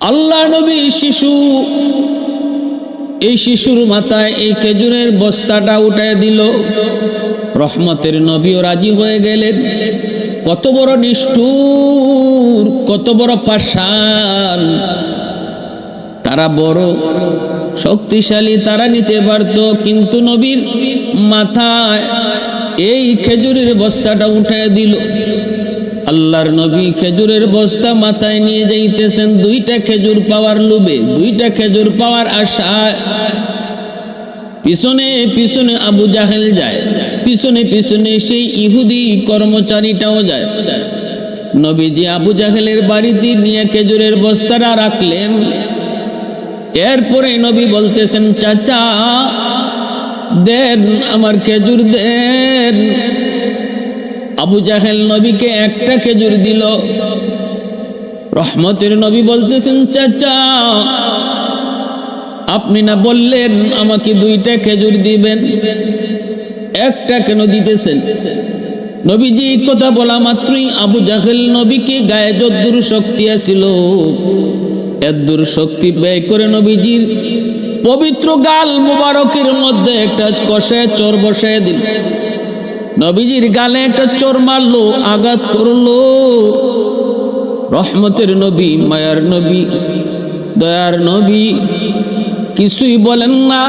আল্লাহ নবী শিশু, এই শিশুর মাথায় এই খেজুরের বস্তাটা উঠায় দিল। রহমতের নবীও রাজি হয়ে গেলেন। কত বড় নিষ্ঠুর, কত বড় পাশাল তারা বড় শক্তিশালী, তারা নিতে পারত কিন্তু নবীর মাথায় এই খেজুরের বস্তাটা উঠায় দিল। আল্লাহর নবী খেজুরের বস্তা মাথায় নিয়ে যাইতেছেন, দুইটা খেজুর পাওয়ার লোভে, দুইটা খেজুর পাওয়ার আশায়। পিছনে পিছনে আবু জাহেল যায়, পিছনে পিছনে সেই ইহুদি কর্মচারীটাও যায়। নবীজি আবু জাহেলের বাড়িতে নিয়ে খেজুরের বস্তাটা রাখলেন। এরপরে নবী বলতেছেন, চাচা, দেন আমার খেজুর, দেন। আবু জাহেল নবীকে একটা খেজুর দিল। রহমতের নবী বলতেছেন, চাচা, আপনি না বললেন আমাকে দুইটা খেজুর দিবেন? একটা কেন দিতেছেন? নবীজি কথা বলা মাত্রই আবু জাহেল নবীকে গায়ে যদ্দুর শক্তি আসিল এদ্দুর শক্তি ব্যয় করে নবীজির পবিত্র গাল মুবারকের মধ্যে একটা কষায় চর বসায় দিল। নবীজির গালে একটা চোর মারলো, আঘাত করল। রহমতের নবী, মায়ার নবী, দয়ার নবী, কিছুই বলেন না।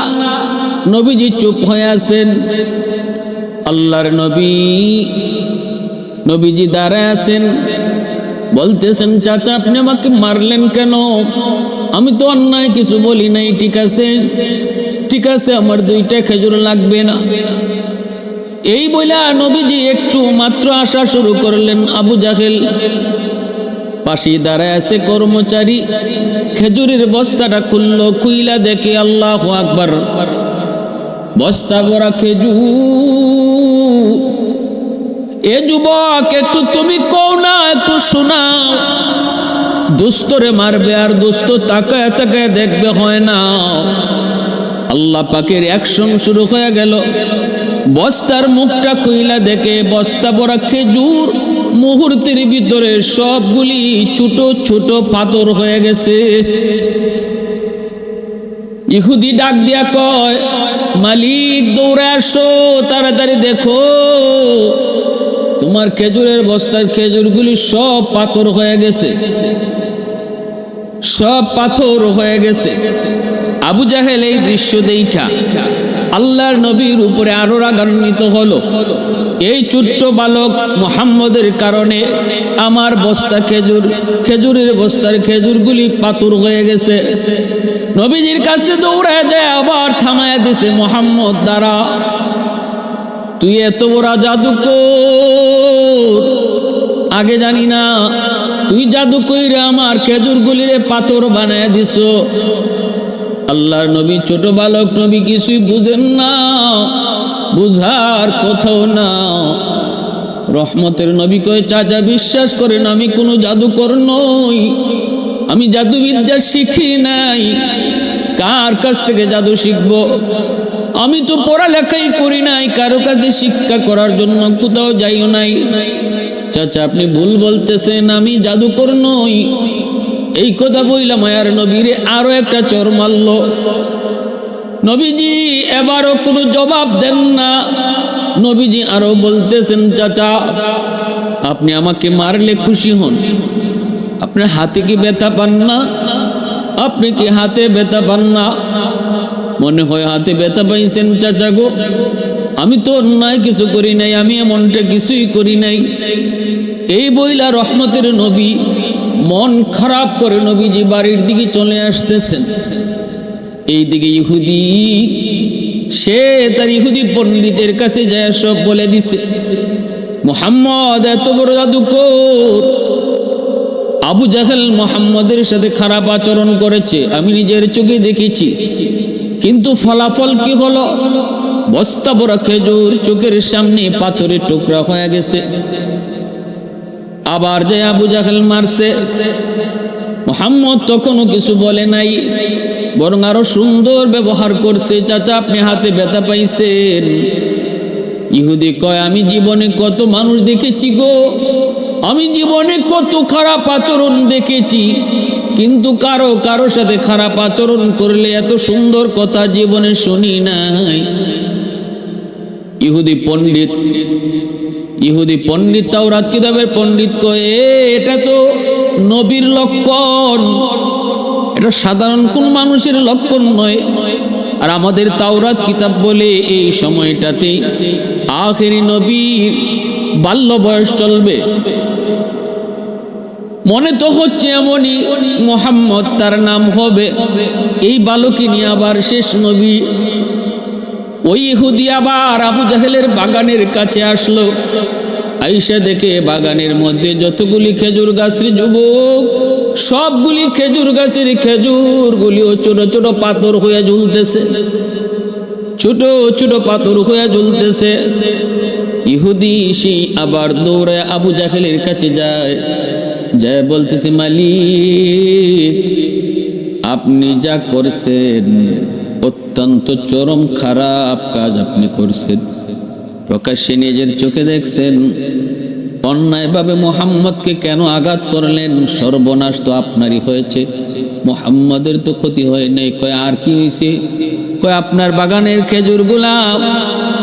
নবীজি চুপ হয়ে আছেন। আল্লাহর নবী, নবীজি দাঁড়ায় আছেন। বলতেছেন, চাচা, আপনি আমাকে মারলেন কেন? আমি তো অন্যায় কিছু বলি নাই, ঠিক আছে? ঠিক আছে, আমার দুইটা খেজুর লাগবে না। এই বইলা নবীজি একটু মাত্র আসা শুরু করলেন আবু জাহেল। পাশে দাঁড়ায় আছে কর্মচারী। খেজুরের বস্তাটা খুললো কুইলা দেখে আল্লাহ আকবার। বস্তা ভরা খেজুর। এ যুবক, একটু তুমি কও না, একটু শোনাও। দুস্তরে মারবে আর দুস্ত তাকায় তাকায় দেখবে হয় না। আল্লাহ পাকের অ্যাকশন শুরু হয়ে গেল। বস্তার মুখটা কইলা দেখে বস্তা ভরা খেজুর। মুহূর্তের ভিতরে সবগুলি ছোট ছোট পাথর হয়ে গেছে। ইহুদি ডাক দিয়া কয়, মালিক, দৌড়ে আসো, তাড়াতাড়ি দেখো। তোমার খেজুরের বস্তার খেজুরগুলি সব পাথর হয়ে গেছে। সব পাথর হয়ে গেছে। আবু জাহেল এই দৃশ্য দেখা। আল্লাহর নবীর উপরে আরও রাগান্বিত হলো। এই ছোট্ট বালক মোহাম্মদের কারণে আমার বস্তা খেজুর, খেজুরের বস্তার খেজুরগুলি পাথর হয়ে গেছে। নবীজির কাছে দৌড়ে যায়, আবার থামায় দিছে মোহাম্মদ দ্বারা তুই এত বড় জাদুকর। আগে জানি না, তুই জাদু কইরে আমার খেজুরগুলিরে পাথর বানায় দিস আল্লাহর নবী ছোট বালক নবী কিছুই বুঝেন না, বুঝার কোথাও না। রহমতের নবী কয়ে, চাচা, বিশ্বাস করেন, আমি কোনো জাদুকর নই। আমি জাদুবিদ্যা শিখি নাই। কার কাছ থেকে জাদু শিখব? আমি তো পড়ালেখাই করি নাই। কারও কাছে শিক্ষা করার জন্য কোথাও যাইও নাই। চাচা, আপনি ভুল বলতেছেন, আমি জাদুকর নই। এই কথা বইলাম মায়ার নবীরে আরও একটা চর মারল। নবীজি, এবারও কোনো জবাব দেন না। নবীজি আরও বলতেছেন, চাচা, আপনি আমাকে মারলে খুশি হন। আপনার হাতে কি ব্যথা পান না? আপনি কি হাতে ব্যথা পান না? মনে হয় হাতে ব্যথা পাইছেন, চাচা গো, আমি তো অন্যায় কিছু করি নাই, আমি এমনটা কিছুই করি নাই। এই বইলা রহমতের নবী মন খারাপ করে নবীজি বাড়ির দিকে চলে আসতেছেন। এই দিকে ইহুদি, সে তার ইহুদি পণ্ডিতের কাছে যায়, সব বলে দিছে, মোহাম্মদ, এত বড় জাদুকর আবু জাহেল মোহাম্মদের সাথে খারাপ আচরণ করেছে, আমি নিজের চোখে দেখেছি। কিন্তু ফলাফল কি হলো? বস্তা বড় খেজুর, চোখের সামনে পাথরের টুকরা হয়ে গেছে। আবার যে আবু জাহেল মারছে, মোহাম্মদ তখনও কিছু বলে নাই, বরং আরও সুন্দর ব্যবহার করছে, চাচা আপনি হাতে ব্যথা পাইছেন। ইহুদি কয়, আমি জীবনে কত মানুষ দেখেছি গো, আমি জীবনে কত খারাপ আচরণ দেখেছি, কিন্তু কারও কারও সাথে খারাপ আচরণ করলে এত সুন্দর কথা জীবনে শুনি নাই। ইহুদি পণ্ডিত ইহুদি পণ্ডিত তাওরাত কিতাবের পণ্ডিত কয়ে এটা তো নবীর লক্ষণ। এটা সাধারণ কোন মানুষের লক্ষণ নয়। আর আমাদের তাওরাত কিতাব বলে, এই সময়টাতে আখেরি নবীর বাল্য বয়স চলবে। মনে তো হচ্ছে এমনই, মোহাম্মদ তার নাম হবে। এই বালকে নিয়ে আবার শেষ নবী ওই ইহুদি আবার আবু জাহেলের বাগানের কাছে আসলো। আইসা দেখে বাগানের মধ্যে যতগুলি খেজুর গাছের যুবক, সবগুলি খেজুর গাছের খেজুরগুলিও ছোট ছোট পাথর হয়ে ঝুলতেছে। ছোট ছোট পাথর হয়ে ঝুলতেছে। ইহুদি সেই আবার দৌড়ে আবু জাহেলের কাছে যায়। যায় বলতেছে, মালিক, আপনি যা করছেন অত্যন্ত চরম খারাপ কাজ আপনি করছেন। প্রকাশ্যে নিজের চোখে দেখছেন। অন্যায়ভাবে মোহাম্মদকে কেন আঘাত করলেন? সর্বনাশ তো আপনারই হয়েছে। মোহাম্মদের তো ক্ষতি হয় নাই। কয়, আর কি হয়েছে কয়, আপনার বাগানের খেজুর গুলাম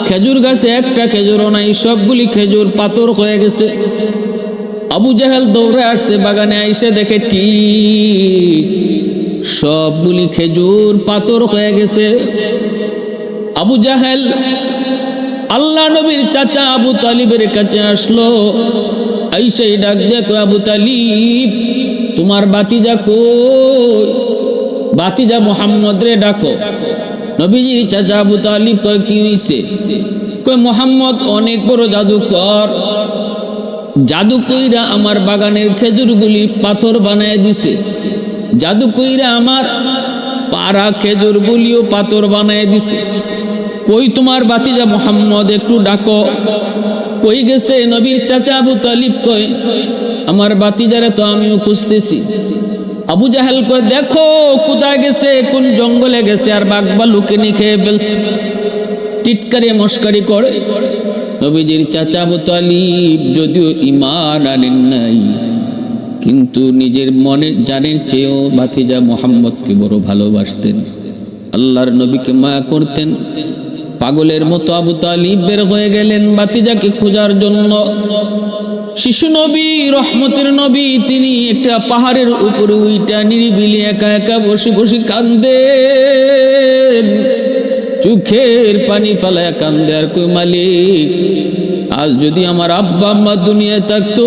খেজুর গাছে একটা খেজুরও নাই। সবগুলি খেজুর পাথর হয়ে গেছে। আবু জাহেল দৌড়ে আসছে বাগানে, আইসে দেখে ঠিক সবগুলি খেজুর, পাথর হয়ে গেছে। আবু জাহেল আল্লাহ নবীর চাচা আবু তালিবের কাছে আসলো। আইসে ডাক দেখো আবু তালিব, তোমার বাতিজা কই? বাতিজা মোহাম্মদ রে ডাকো। নবীজির চাচা আবু তালিব কয়, কি হইছে? কয়, মোহাম্মদ, অনেক বড় জাদুকর। জাদু কইরা আমার বাগানের খেজুরগুলি পাথর বানায় দিছে। জাদু কইরা আমার পাড়া খেজুর গুলিও পাথর বানায় দিছে। কই তোমার বাতিজা মোহাম্মদ, একটু ডাকো। কই গেছে নবীর চাচা আবু তালিব কয় আমার বাতিজারে তো আমিও খুঁজতেছি। আবু জাহেল কয়, দেখো কোথায় গেছে, কোন জঙ্গলে গেছে, আর বাঘবা লুকে নিয়ে খেয়ে ফেলছে। টিটকারি, মস্কারি করে। নবীজির চাচা আবু তালিব, যদিও ইমান আনেন নাই কিন্তু নিজের মনের জানের চেয়েও ভাতিজা মোহাম্মদকে বড় ভালোবাসতেন। আল্লাহর নবীকে মায়া করতেন। পাগলের মতো আবু তালিব বের হয়ে গেলেন বাতিজাকে খোঁজার জন্য। শিশু নবী, রহমতের নবী, তিনি একটা পাহাড়ের উপরে উইটা নিরিবিলি একা একা বসে বসে কান্দে চোখের পানি ফালায় কান্দে আর কই মালিক, আজ যদি আমার আব্বা আম্মা দুনিয়ায় থাকতো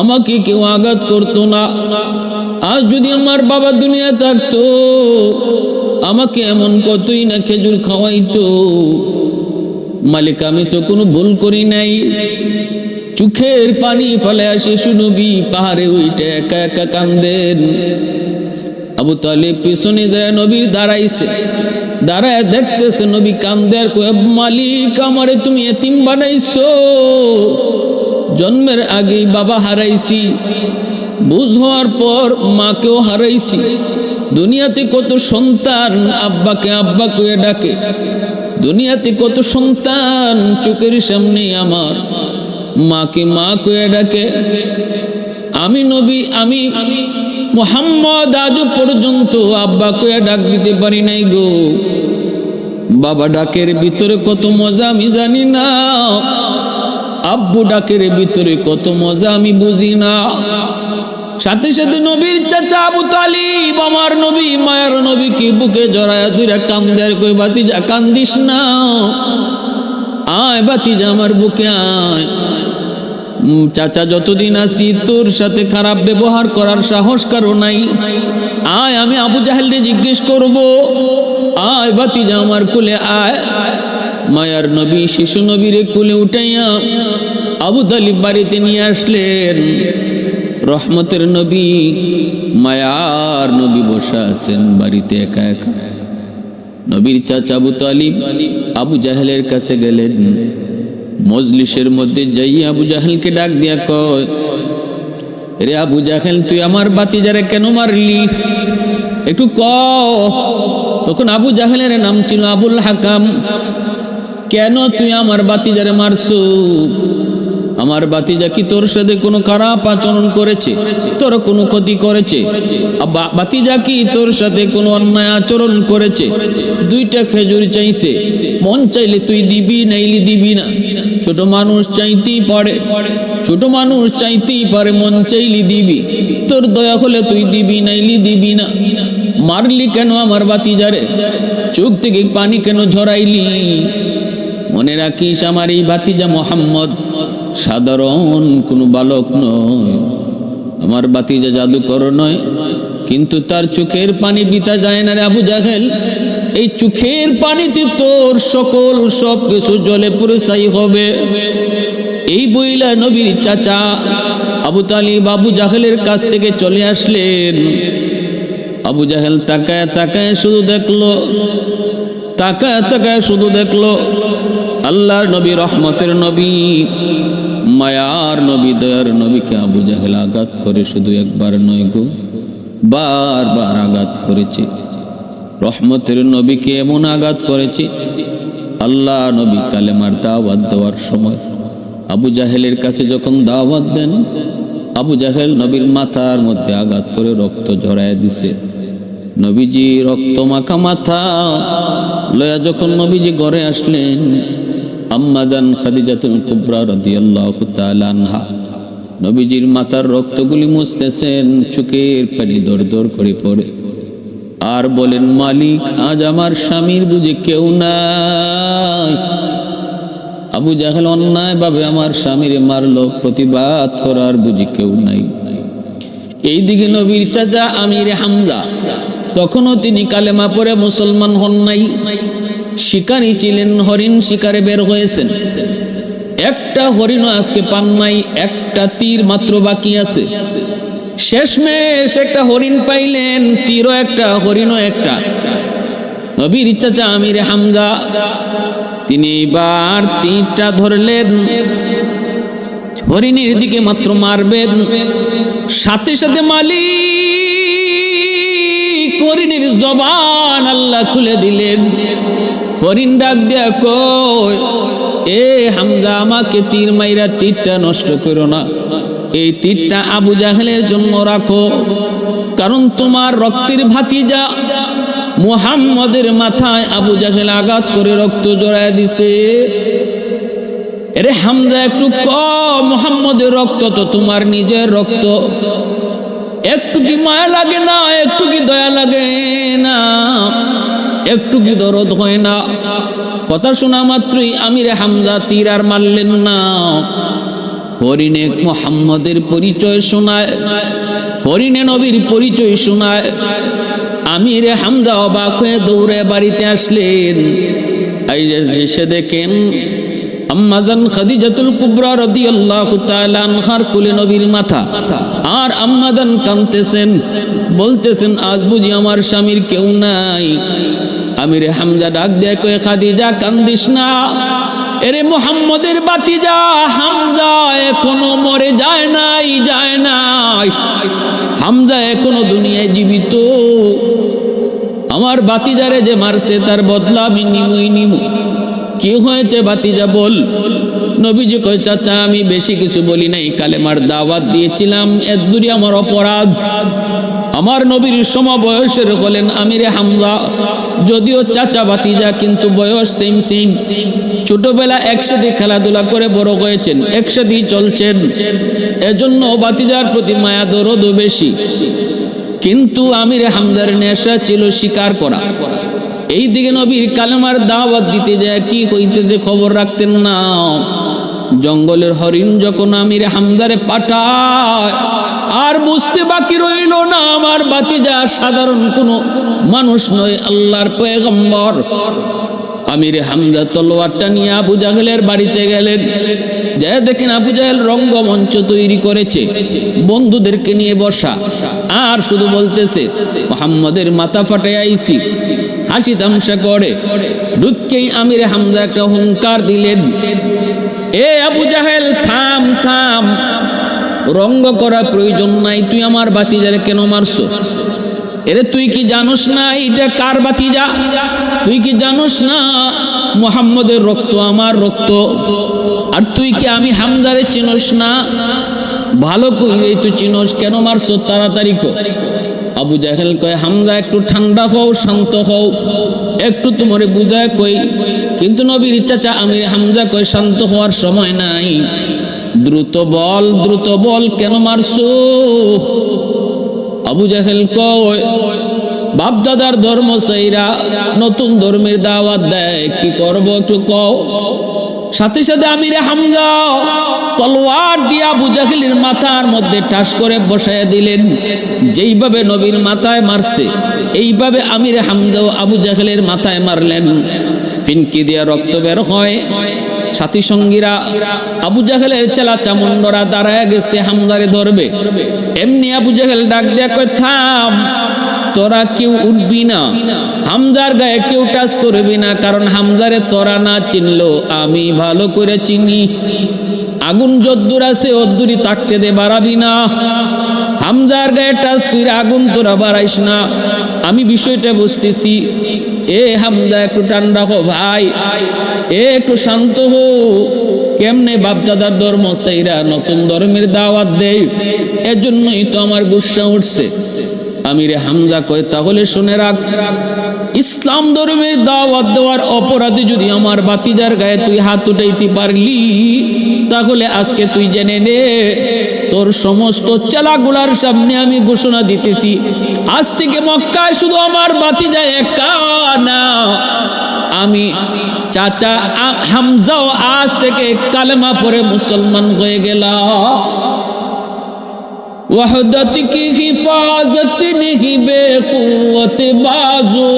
আমাকে কেউ আঘাত করতো না। আজ যদি আমার বাবা দুনিয়া থাকতো, আমাকে এমন কতই না খেজুর খাওয়াইতো। মালিক, আমি তো কোনো ভুল করি নাই। চোখের পানি ফলে আসে শুনবি পাহাড়ে উইটে একা একা কান্দেন। আবু তালেব পিছনে যায়, নবীর দাঁড়াইছে। দাঁড়ায় দেখতেছে, নবী কান্দে আর কয়ে, মালিক, আমারে তুমি এতিম বানাইছো। জন্মের আগেই বাবা হারাইছি। বুঝ হওয়ার পর মাকেও হারাইছি। দুনিয়াতে কত সন্তান আব্বাকে আব্বা কয়ে ডাকে। দুনিয়াতে কত সন্তান চোখের সামনে আমার মাকে মা কয়ে ডাকে। আমি নবী, আমি মোহাম্মদ আজও পর্যন্ত আব্বা কয়ে ডাক দিতে পারি নাই গো। বাবা ডাকের ভিতরে কত মজা আমি জানি না। আব্বু ডাকের ভিতরে কত মজা আমি বুঝি না। সাথে সাথে নবীর চাচা আবু তালিব, আমার নবী, মায়ের নবীকে বুকে জড়ায়া দুইরা কান্দার কই বাতিজা কান্দিস না। আয় বাতিজা আমার বুকে আয়। চাচা, যতদিন আছি তোর সাথে খারাপ ব্যবহার করার সাহস কারও নাই। আয়, আমি আবু জাহেলকে জিজ্ঞেস করব। আয় বাতিজা আমার কুলে আয়। মায়ার নবী, শিশু নবীরে কুলে উঠাইয়া আবু তালিব বাড়িতে নিয়ে আসলেন। রহমতের নবী, মায়ার নবী বসে আছেন বাড়িতে একা একা। নবীর চাচা আবু তালিব আবু জাহেলের কাছে গেলেন। মজলিসের মধ্যে যাই আবু জাহেলকে ডাক দিয়া কয়, রে আবু জাহেল, তুই আমার বাতি বাতিজারে কেন মারলি? একটু ক তখন আবু জাহেলের নাম ছিল আবুল হাকাম। কেন তুই আমার বাতিজারে মারছু? আমার বাতিজা কি তোর সাথে কোনো খারাপ আচরণ করেছে? তোর কোনো ক্ষতি করেছে? বাতিজা কি তোর সাথে কোনো অন্যায় আচরণ করেছে? দুইটা খেজুর চাইছে। মন চাইলে তুই দিবি, নাইলে দিবি না। ছোট মানুষ চাইতেই পারে। ছোট মানুষ চাইতেই পারে, মন চাইলি দিবি। তোর দয়া হলে তুই দিবি, নাইলি দিবি না। মারলি কেন আমার বাতিজারে? চোখ থেকে পানি কেন ঝরাইলি? মনে রাখিস আমার এই বাতিজা মোহাম্মদ সাধারণ কোনো বালক নয়। আমার বাতিজা জাদুকর নয়, কিন্তু তার চোখের পানি বিতা যায় না রে আবু জাহেল। এই চোখের পানিতে তোর সকল সব কিছু জলে পুরসাই হবে। এই বইলা নবীর চাচা আবু তালিব আবু জাহেলের কাছ থেকে চলে আসলেন। আবু জাহেল তাকায় তাকায় শুধু দেখল, তাকায় তাকায় শুধু দেখল। আল্লাহর নবী, রহমতের নবী, মায়ার নবী, দয়ার নবীকে আবু জাহেল আঘাত করে শুধু একবার নয় গো, বারবার আঘাত করেছে। রহমতের নবীকে এমন আঘাত করেছে আল্লাহ নবী কালেমার দাওয়াত দেওয়ার সময়। আবু জাহেলের কাছে যখন দাওয়াত দেন, আবু জাহেল নবীর মাথার মধ্যে আঘাত করে রক্ত ঝরায় দিছে। নবীজি রক্ত মাখা মাথা লয়া যখন নবীজি ঘরে আসলেন আম্মাজান খাদিজাতুল কুবরা রাদিয়াল্লাহু তাআলা আনহা। নবীজির মাথার রক্তগুলি মুছতেছেন, চোখের পানি দর দর করে পড়ে। আর বলেন, মালিক, আজ আমার স্বামীর বুঝে কেউ নাই। আবু জাহেল অন্যায় ভাবে আমার স্বামীরে মারলো, প্রতিবাদ করার বুঝি কেউ নাই। এইদিকে নবীর চাচা আমির হামজা, তখনও তিনি কালেমা পরে মুসলমান হন নাই। শিকারী ছিলেন, হরিণ শিকারে বের হয়েছেন। একটা হরিণও আজকে পান নাই, একটা তীর মাত্র বাকি আছে। শেষমেশ একটা হরিণ পাইলেন, তীরও একটা, হরিণও একটা। নবীর ইচ্ছা চাচা আমির হামজা, তিনি এবার তীরটা ধরলেন। হরিণের দিকে মাত্র মারবেন। সাথে সাথে মালিক, হরিণের জবান আল্লাহ খুলে দিলেন। হরিণ ডাক দেয়া কই এ হামজা, আমাকে তীর মাইরা তীরটা নষ্ট করো না। এই তীরটা আবু জাহেলের জন্য রাখো। কারণ তোমার রক্তের ভাতিজা মুহাম্মদের মাথায় আবু জাহেল আঘাত করে রক্ত জড়ায় দিছে। এরে হামজা, একটু ক মোহাম্মদের রক্ত তো তোমার নিজের রক্ত। একটু কি মায়া লাগে না, একটু কি দয়া লাগে না? একটু কি দরদ হয় না? কথা শোনা মাত্রই আমিরে হামজা তীর আর মারলেন না। হরিণে মোহাম্মদের পরিচয় শোনায় হরিণে নবীর পরিচয় শোনায়। আমিরে হামজা অবাক হয়ে দৌড়ে বাড়িতে আসলেন। এসে দেখেন আম্মাজান কুবরা নবীর মাথা। আর বলতেছেন, আজ বুঝি আমার স্বামীর কেউ নাই। আমিরে হামজা ডাক দেয়, কয়ে, খাদিজা, কান্দিস না। এরে মোহাম্মদের বাতিজা, হামজা এখনও মরে যায় নাই যায় নাই। হামজা এখনও দুনিয়ায় জীবিত। আমার বাতিজারে যে মারছে, তার বদলা আমি নিমুই নিমু কি হয়েছে বাতিজা, বল। নবীজি কয়, চাচা, আমি বেশি কিছু বলি নাই কালে কালেমার দাওয়াত দিয়েছিলাম এর দূরে আমার অপরাধ। আমার নবীর সমবয়সের হলেন আমিরে হামজা। যদিও চাচা বাতিজা কিন্তু বয়স সেম সেম ছোটবেলা একসাথে খেলাধুলা করে বড় হয়েছেন, একসাথেই চলছেন। এজন্য বাতিজার প্রতি মায়া, দরদও বেশি। কিন্তু আমির হামজার নেশা ছিল স্বীকার করা। এই দিকে নবীর কালেমার দাওয়াত দিতে যায়, কি হইতেছে খবর রাখতেন না। জঙ্গলের হরিণ যখন আমির হামদারে পাঠায় আর বুঝতে বাকি রইল না, আমার বাতিজা সাধারণ কোনো মানুষ নয়, আল্লাহর পয়গম্বর। আমির হামজা তলোয়ারটা নিয়ে আবু জাহেলের বাড়িতে গেলেন। যা দেখেন আবু জাহেল রঙ্গমঞ্চ তৈরি করেছে, বন্ধুদেরকে নিয়ে বসা। আর শুধু বলতেছে, মোহাম্মদের মাথা ফাটে আইছি। হাসি তামসা করে। ঢুককেই আমির হামজা একটা হুঙ্কার দিলেন, এ আবু জাহেল, থাম থাম। রঙ্গ করা প্রয়োজন নাই, তুই আমার বাতিজারে কেন মারছো? এরে তুই কি জানোস না এটা কার বাতিজা? তুই কি জানোস না মোহাম্মদের রক্ত, আমার রক্ত? আর তুই কি আমি হামজারে চিনস না? ভালো কইরেই তুই চিনস, কেন মারছ তাড়াতাড়ি কর আবু জাহেল কয়, হামজা, একটু ঠান্ডা হও, শান্ত হও, একটু তোমারে বুঝায় কই। কিন্তু নবীর চাচা আমির হামজা কয়, শান্ত হওয়ার সময় নাই। দ্রুত বল দ্রুত বল, কেন মারছো? আবু জাহেল কয় বাপ দাদার ধর্ম সেইরা নতুন ধর্মের দাওয়াত দেয়, কি করব একটু কও? সাথে সাথে আমিরে হামজা তলোয়ার দিয়া আবু মাথার মধ্যে ঠাস করে বসায় দিলেন। যেইভাবে নবীর মাথায় মারছে, এইভাবে আমিরে হামজাও আবু জাহেলের মাথায় মারলেন। ফিনকি দিয়া রক্ত বের হয়। সাথী সঙ্গীরা আবু জাহেলের চেলা চামুন্ডরা দাঁড়ায় গেছে, হামদারে ধরবে। এমনি আবু জাহেল ডাক দিয়া কয়, থাম, তোরা কেউ উঠবি না। হামজার গায়ে কেউ টাচ করবি না, কারণ হামজারে তোরা না চিনলো, আমি ভালো করে চিনি। আগুন যদ্দুর আছে অদ্দুরি তাকতে দে বাড়াবি না। হামজার গায়ে টাচ করে আগুন তোরা বাড়াইস না। আমি বিষয়টা বুঝতেছি এ হামদা একটু ঠান্ডা হো ভাই। এ একটু শান্ত হো কেমনে বাপদাদার ধর্ম সেইরা নতুন ধর্মের দাওয়াত দেয় এজন্যই তো আমার গুসা উঠছে। আমিরে হামজা কয়, তাহলে শুনে রাখ, ইসলাম ধর্মের দাওয়াত দেওয়ার অপরাধে যদি আমার বাতিজার গায়ে তুই হাত উঠাইতে পারলি, তাহলে আজকে তুই জেনে নে তোর সমস্ত চেলাগুলার সামনে আমি ঘোষণা দিতেছি। আজ থেকে মক্কায় শুধু আমার বাতি যায় একা না, আমি চাচা হামজাও আজ থেকে কালেমা পরে মুসলমান হয়ে গেলাম। وحدت কি হিফাজত نہیں بے বাজু।